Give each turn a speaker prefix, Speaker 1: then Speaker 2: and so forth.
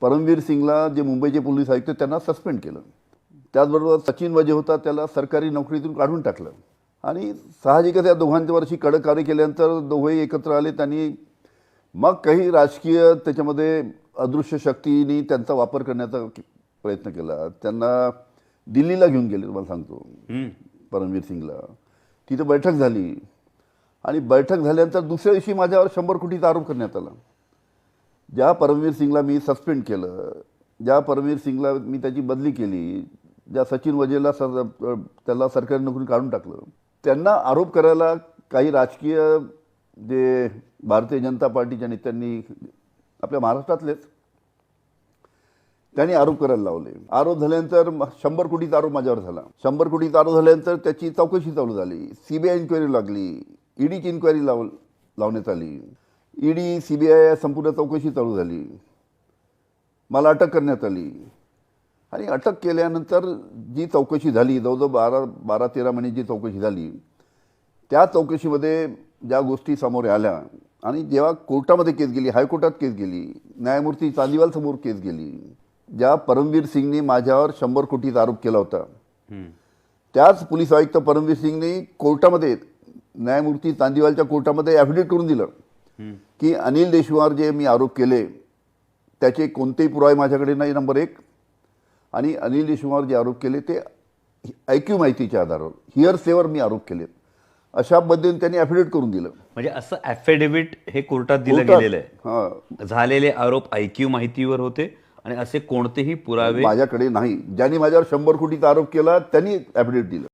Speaker 1: परमवीर सिंगला जे मुंबईचे पोलीस आयुक्त त्यांना सस्पेंड केलं. त्याचबरोबर सचिन वजे होता त्याला सरकारी नोकरीतून काढून टाकलं. आणि साहजिकच या दोघांच्या वर्षी कडक कार्य केल्यानंतर दोघेही एकत्र आले त्यांनी मग काही राजकीय त्याच्यामध्ये अदृश्य शक्तींनी त्यांचा वापर करण्याचा प्रयत्न केला. त्यांना दिल्लीला घेऊन गेले तुम्हाला सांगतो. परमवीर सिंगला. तिथं बैठक झाली. आणि बैठक झाल्यानंतर दुसऱ्या दिवशी माझ्यावर शंभर कोटीचा आरोप करण्यात आला. ज्या परमवीर सिंगला मी सस्पेंड केलं ज्या परमवीर सिंगला मी त्याची बदली केली ज्या सचिन वजेला स त्याला सरकारी नोकरी काढून टाकलं त्यांना आरोप करायला काही राजकीय जे भारतीय जनता पार्टीच्या नेत्यांनी आपल्या महाराष्ट्रातलेच त्यांनी आरोप करायला लावले. आरोप झाल्यानंतर शंभर कोटीचा आरोप माझ्यावर झाला. शंभर कोटीचा आरोप झाल्यानंतर त्याची चौकशी चालू झाली. सीबीआय इन्क्वायरी लागली. ईडीची इन्क्वायरी लाव लावण्यात आली. ईडी सीबीआय संपूर्ण चौकशी चालू झाली मला अटक करण्यात आली आणि अटक केल्यानंतर जी चौकशी झाली जवळजवळ बारा बारा तेरा महिने जी चौकशी झाली त्या चौकशीमध्ये ज्या गोष्टी समोर आल्या आणि जेव्हा कोर्टामध्ये केस गेली हायकोर्टात केस गेली न्यायमूर्ती चांदीवाल समोर केस गेली ज्या परमवीर सिंगनी माझ्यावर शंभर कोटीचा आरोप केला होता. त्याच पोलीस आयुक्त परमवीर सिंगनी कोर्टामध्ये न्यायमूर्ती चांदीवालच्या कोर्टामध्ये ॲफिडेविट करून दिलं. की अनिल देशवार जे मी आरोप केले त्याचे कोणतेही पुरावे माझ्याकडे नाही नंबर एक. आणि अनिल देशवार जे आरोप केले ते ऐक्यू माहितीच्या आधारावर हिअर सेवर मी आरोप केले. अशा पद्धतीने त्यांनी ॲफिडेविट करून दिलं.
Speaker 2: म्हणजे असं ॲफिडेव्हिट हे कोर्टात दिलं गेलेलं आहे. झालेले आरोप ऐक्यू माहितीवर होते आणि असे कोणतेही पुरावे
Speaker 1: माझ्याकडे नाही. ज्यांनी माझ्यावर शंभर कोटीचा आरोप केला त्यांनी ॲफिडेविट दिलं.